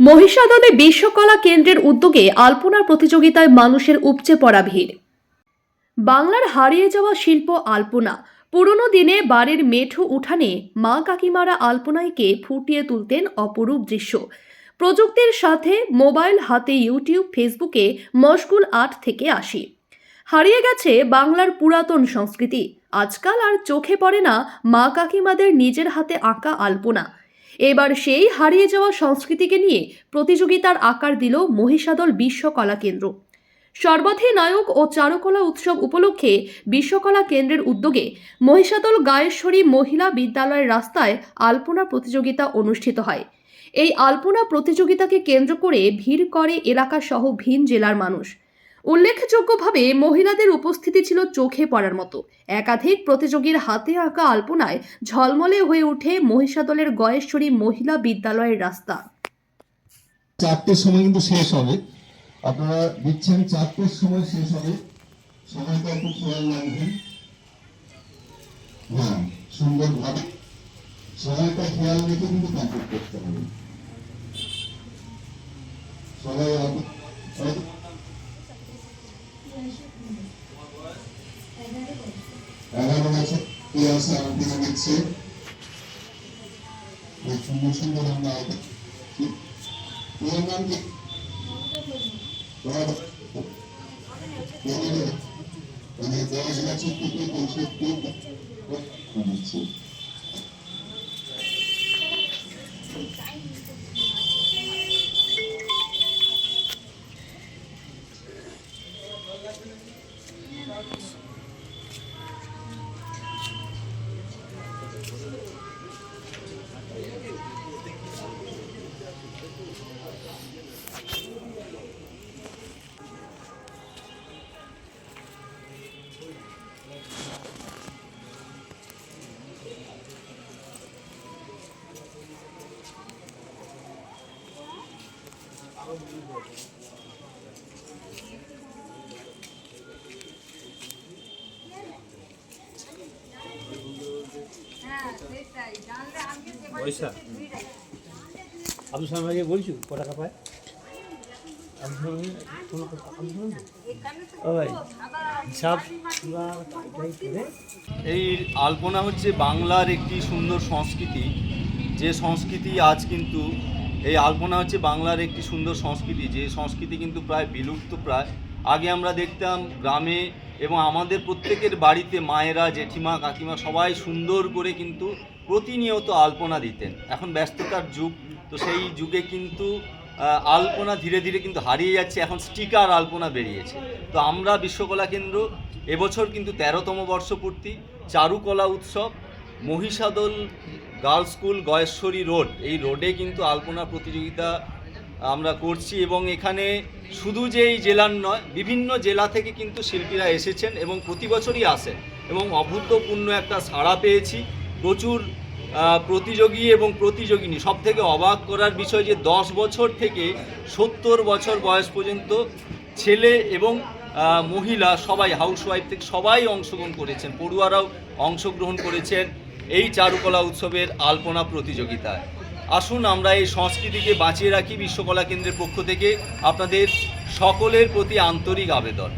মহিষাদলে বিশ্বকলা কেন্দ্রের উদ্যোগে আলপনা প্রতিযোগিতায় মানুষের উপচে পড়া ভিড়। বাংলার হারিয়ে যাওয়া শিল্প আলপনা। পুরনো দিনে বাড়ির মেঠো উঠানে মা কাকিমারা আলপনাইকে ফুটিয়ে তুলতেন অপরূপ দৃশ্য। প্রযুক্তির সাথে মোবাইল হাতে ইউটিউব, ফেসবুকে মশগুল আর্ট থেকে আসি হারিয়ে গেছে বাংলার পুরাতন সংস্কৃতি। আজকাল আর চোখে পড়ে না মা কাকিমাদের নিজের হাতে আঁকা আলপনা। এবার সেই হারিয়ে যাওয়া সংস্কৃতিকে নিয়ে প্রতিযোগিতার আকার দিল মহিষাদল বিশ্বকলা কেন্দ্র। সর্বাধিনায়ক ও চারুকলা উৎসব উপলক্ষে বিশ্বকলা কেন্দ্রের উদ্যোগে মহিষাদল গায়েশ্বরী মহিলা বিদ্যালয়ের রাস্তায় আলপনা প্রতিযোগিতা অনুষ্ঠিত হয়। এই আলপনা প্রতিযোগিতাকে কেন্দ্র করে ভিড় করে এলাকা সহ ভিন জেলার মানুষ। উল্লেখযোগ্যভাবে মহিলাদের উপস্থিতি ছিল চোখে পড়ার মতো। একাধিক প্রতিযোগীর হাতে আঁকা আলপনায় ঝলমলে হয়ে ওঠে মহিষাদলের গয়েশ্বরী মহিলা বিদ্যালয়ের রাস্তা। চারটের সময় কিন্তু শেষ হবে। আপনারা দিচ্ছেন চারটের সময় শেষ হবে। সময়টা একটু খেয়াল রাখবেন। হ্যাঁ সুন্দর ভাবে সময়টা খেয়াল রেখে কিন্তু কমপ্লিট করতে হবে। সবাই এগারো বছর আছে আমার দিকে দিচ্ছে সুন্দর সুন্দর আমরা নাম কি? তোমার- মানে দশ পয়সা। আব্দুল সালাম ভাইকে বলছু, ক টাকা পায়? এই আলপনা হচ্ছে বাংলার একটি সুন্দর সংস্কৃতি। যে সংস্কৃতি আজ কিন্তু এই আলপনা হচ্ছে বাংলার একটি সুন্দর সংস্কৃতি। যে সংস্কৃতি কিন্তু প্রায় বিলুপ্ত প্রায়। আগে আমরা দেখতাম গ্রামে এবং আমাদের প্রত্যেকের বাড়িতে মায়েরা, জেঠিমা, কাকিমা সবাই সুন্দর করে কিন্তু প্রতিনিয়ত আলপনা দিতেন। এখন ব্যস্ততার যুগ, তো সেই যুগে কিন্তু আলপনা ধীরে ধীরে কিন্তু হারিয়ে যাচ্ছে। এখন স্টিকার আলপনা বেরিয়েছে। তো আমরা বিশ্বকলা কেন্দ্র এবছর কিন্তু তেরোতম বর্ষপূর্তি, চারুকলা উৎসব। Mahishadal girls school Goyeshwari road. এই রোডে কিন্তু আলপনা প্রতিযোগিতা আমরা করছি এবং এখানে শুধু যে এই জেলার নয়, বিভিন্ন জেলা থেকে কিন্তু শিল্পীরা এসেছেন এবং প্রতি বছরই আসেন এবং অভূতপূর্ণ একটা সাড়া পেয়েছি। প্রচুর প্রতিযোগী এবং প্রতিযোগিনী সব থেকে অবাক করার বিষয় যে দশ বছর থেকে সত্তর বছর বয়স পর্যন্ত ছেলে এবং মহিলা সবাই হাউসওয়াইফ থেকে সবাই অংশগ্রহণ করেছেন, পড়ুয়ারাও অংশগ্রহণ করেছেন। এই চারুকলা উৎসবের আলপনা প্রতিযোগিতায়। আসুন আমরা এই সংস্কৃতিকে বাঁচিয়ে রাখি বিশ্বকলা কেন্দ্রের পক্ষ থেকে আপনাদের সকলের প্রতি আন্তরিক আবেদন।